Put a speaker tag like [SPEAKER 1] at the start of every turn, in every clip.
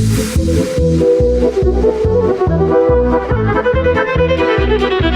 [SPEAKER 1] Co się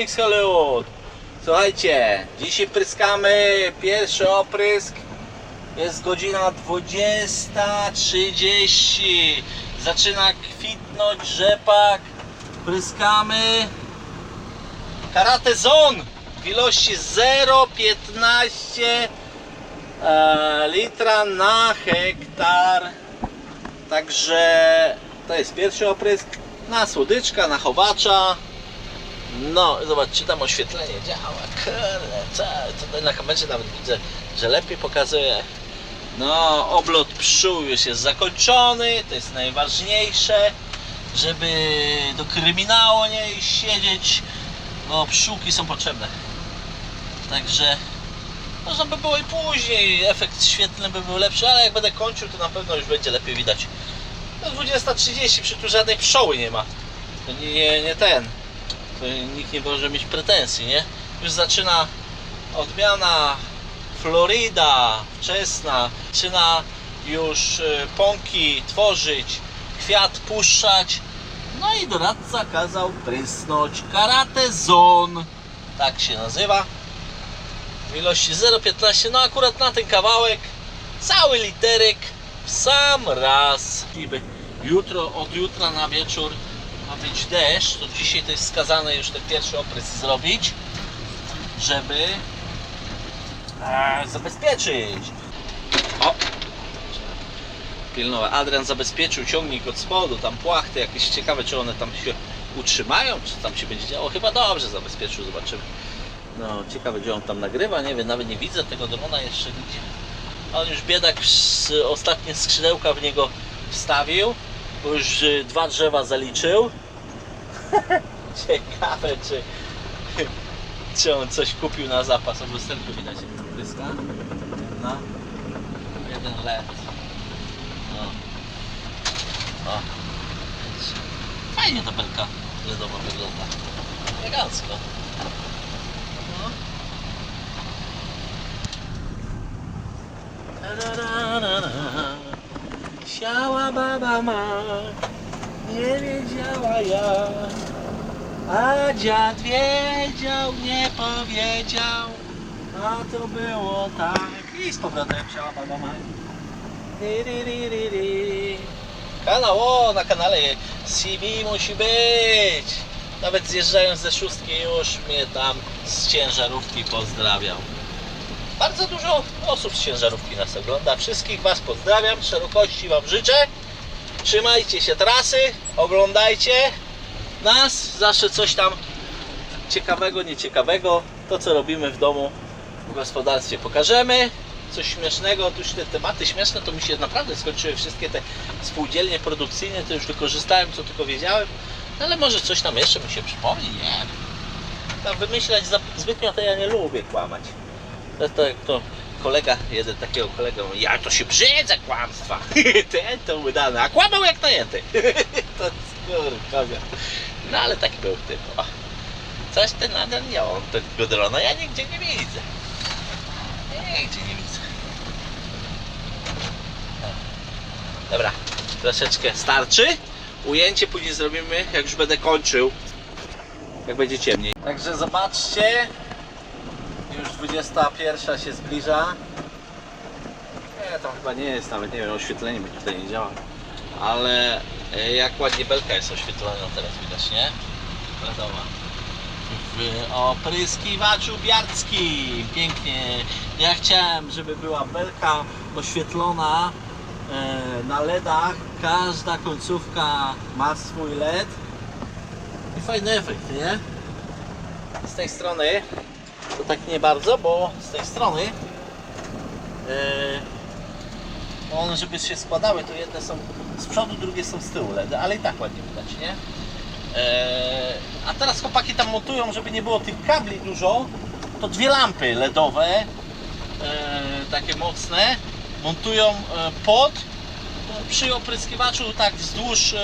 [SPEAKER 2] rolnik z Hollywood. Słuchajcie, dzisiaj pryskamy pierwszy oprysk. Jest godzina 20.30. Zaczyna kwitnąć rzepak. Pryskamy Karate Zone w ilości 0,15 e, litra na hektar. Także to jest pierwszy oprysk na słodyczka, na chowacza. No, zobaczcie, tam oświetlenie działa. Kurde, co, tutaj na kamerze nawet widzę, że lepiej pokazuje. No, oblot pszczół już jest zakończony, to jest najważniejsze, żeby do kryminału nie siedzieć, bo pszczółki są potrzebne. Także można by było i później, efekt świetlny by był lepszy, ale jak będę kończył, to na pewno już będzie lepiej widać. No 20.30, przy tu żadnej pszczoły nie ma. To nie, nie ten. Nikt nie może mieć pretensji, nie? Już zaczyna odmiana Florida wczesna. Zaczyna już y, pąki tworzyć, kwiat puszczać. No i doradca kazał prysnąć Karate Zone. Tak się nazywa. W ilości 0,15. No akurat na ten kawałek cały literek w sam raz. Jutro, od jutra na wieczór ma być deszcz, to dzisiaj to jest skazane już ten pierwszy oprysk zrobić, żeby e, zabezpieczyć. O! Pilnowe. Adrian zabezpieczył ciągnik od spodu, tam płachty jakieś ciekawe, czy one tam się utrzymają, czy tam się będzie działo. Chyba dobrze zabezpieczył, zobaczymy. No, ciekawe, gdzie on tam nagrywa, nie wiem, nawet nie widzę tego drona jeszcze nigdzie. On już biedak ostatnie skrzydełka w niego wstawił, już y, dwa drzewa zaliczył. Ciekawe, czy, czy on coś kupił na zapas, od lusterku widać. opryska. No. Jeden LED. No. O. Fajnie ta belka LEDowa wygląda. Elegancko. No. Ta-ra-ra-ra-ra. Siała baba ma, nie wiedziała ja. A dziad wiedział, nie powiedział, a to było tak. I z powrotem siała baba ma. Kanał, o, na kanale CV musi być. Nawet zjeżdżając ze szóstki już mnie tam z ciężarówki pozdrawiał. Bardzo dużo osób z ciężarówki nas ogląda. Wszystkich Was pozdrawiam, szerokości Wam życzę. Trzymajcie się trasy, oglądajcie nas. Zawsze coś tam ciekawego, nieciekawego. To co robimy w domu, w gospodarstwie pokażemy. Coś śmiesznego, otóż te tematy śmieszne to mi się naprawdę skończyły. Wszystkie te spółdzielnie produkcyjne to już wykorzystałem co tylko wiedziałem. Ale może coś tam jeszcze mi się przypomni, nie. Tam wymyślać zbytnio to ja nie lubię kłamać. To, to jak to kolega, jeden takiego kolega mówi, ja to się brzydzę kłamstwa. Ten to udany, a kłamał jak najęty. to skurkowia. No ale taki był typ. O. Coś ten nadal nie on, tego drona, ja nigdzie nie widzę. Nigdzie nie widzę. Dobra, troszeczkę starczy. Ujęcie później zrobimy, jak już będę kończył. Jak będzie ciemniej. Także zobaczcie, 21 się zbliża. Nie, tam chyba nie jest nawet, nie wiem, oświetlenie mi tutaj nie działa. Ale e, jak ładnie belka jest oświetlona teraz widać, nie? Wiadomo. W opryskiwaczu biarckim. Pięknie. Ja chciałem, żeby była belka oświetlona e, na LEDach. Każda końcówka ma swój LED. I fajny efekt, nie? Z tej strony to tak nie bardzo, bo z tej strony yy, one żeby się składały, to jedne są z przodu, drugie są z tyłu LEDy, ale i tak ładnie widać, nie? Yy, a teraz chłopaki tam montują, żeby nie było tych kabli dużo, to dwie lampy LEDowe, yy, takie mocne, montują pod przy opryskiwaczu tak wzdłuż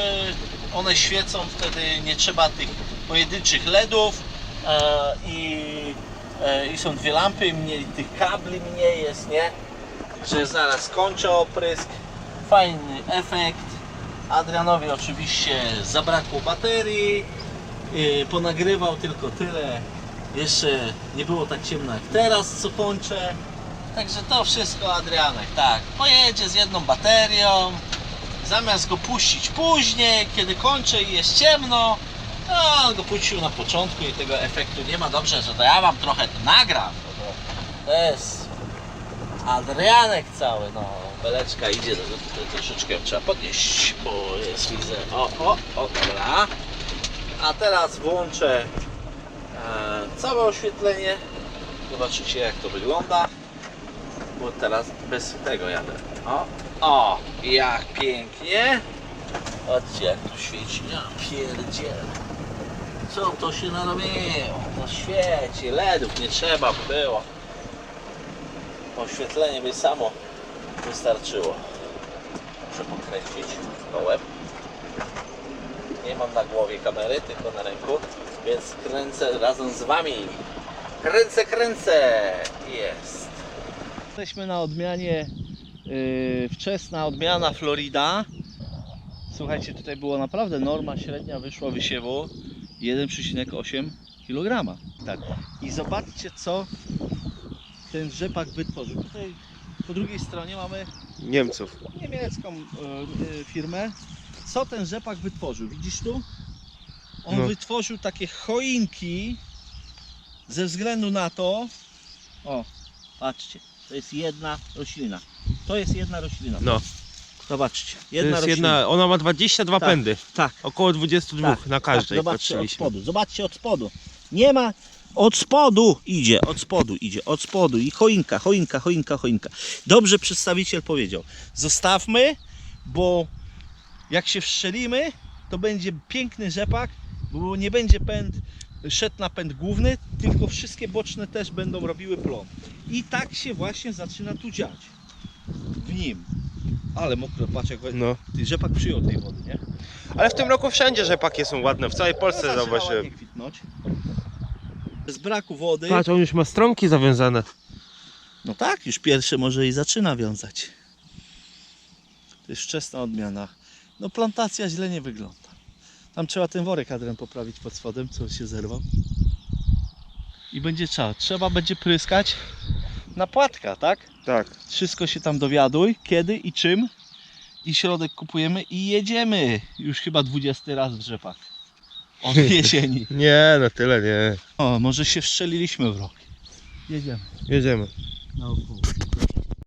[SPEAKER 2] one świecą, wtedy nie trzeba tych pojedynczych LEDów e, i, e, i są dwie lampy, mniej tych kabli mniej jest, nie? Także zaraz kończę oprysk. Fajny efekt. Adrianowi oczywiście zabrakło baterii. Yy, ponagrywał tylko tyle. Jeszcze nie było tak ciemno jak teraz, co kończę. Także to wszystko Adrianek, tak. Pojedzie z jedną baterią. Zamiast go puścić później, kiedy kończę i jest ciemno, no, go puścił na początku i tego efektu nie ma. Dobrze, że to ja wam trochę to nagram. To, to jest Adrianek cały, no. Beleczka idzie, to, troszeczkę trzeba podnieść, bo jest widzę. O, o, o, dobra. A teraz włączę e, całe oświetlenie. Zobaczycie jak to wygląda. Bo teraz bez tego jadę. O, o, jak pięknie. Patrzcie jak tu świeci. Ja pierdzielę. Co to się narobiło? No świeci, LEDów nie trzeba by było. Oświetlenie by samo wystarczyło. Muszę podkręcić kołem. Nie mam na głowie kamery, tylko na ręku, więc kręcę razem z Wami. Kręcę, kręcę! Jest. Jesteśmy na odmianie, yy, wczesna odmiana Florida. Słuchajcie, tutaj było naprawdę norma średnia wyszła wysiewu 1,8 kg. Tak. I zobaczcie co ten rzepak wytworzył. Tutaj po drugiej stronie mamy
[SPEAKER 3] Niemców.
[SPEAKER 2] niemiecką e, e, firmę. Co ten rzepak wytworzył? Widzisz tu? On
[SPEAKER 3] No.
[SPEAKER 2] wytworzył takie choinki ze względu na to. O, patrzcie, to jest jedna roślina. To jest jedna roślina.
[SPEAKER 3] No,
[SPEAKER 2] Zobaczcie,
[SPEAKER 3] to
[SPEAKER 2] jedna
[SPEAKER 3] jest
[SPEAKER 2] roślina.
[SPEAKER 3] jedna, ona ma 22
[SPEAKER 2] Tak.
[SPEAKER 3] pędy.
[SPEAKER 2] Tak,
[SPEAKER 3] Około 22
[SPEAKER 2] tak,
[SPEAKER 3] na każdej,
[SPEAKER 2] tak, zobaczcie od spodu, zobaczcie od spodu. Nie ma, od spodu idzie, od spodu idzie, od spodu i choinka, choinka, choinka, choinka. Dobrze przedstawiciel powiedział, zostawmy, bo jak się wstrzelimy, to będzie piękny rzepak, bo nie będzie pęd szedł napęd główny, tylko wszystkie boczne też będą robiły plon. I tak się właśnie zaczyna tu dziać. W nim. Ale mokro, patrz jak
[SPEAKER 4] No.
[SPEAKER 2] rzepak przyjął tej wody, nie?
[SPEAKER 4] Ale w tym roku wszędzie rzepaki są ładne, w całej Polsce
[SPEAKER 2] No,
[SPEAKER 4] zauważyłem.
[SPEAKER 2] kwitnąć. Z braku wody.
[SPEAKER 4] Patrz, on już ma strąki zawiązane.
[SPEAKER 2] No tak, już pierwsze może i zaczyna wiązać. To jest wczesna odmiana. No plantacja źle nie wygląda. Tam trzeba ten worek Adrian poprawić pod spodem, co się zerwał. I będzie trzeba. Trzeba będzie pryskać na płatka, tak?
[SPEAKER 4] Tak.
[SPEAKER 2] Wszystko się tam dowiaduj, kiedy i czym. I środek kupujemy i jedziemy. Już chyba 20 raz w rzepak. Od jesieni.
[SPEAKER 4] Nie, no tyle nie.
[SPEAKER 2] O, może się wstrzeliliśmy w rok. Jedziemy
[SPEAKER 4] Jedziemy.
[SPEAKER 2] naokoło.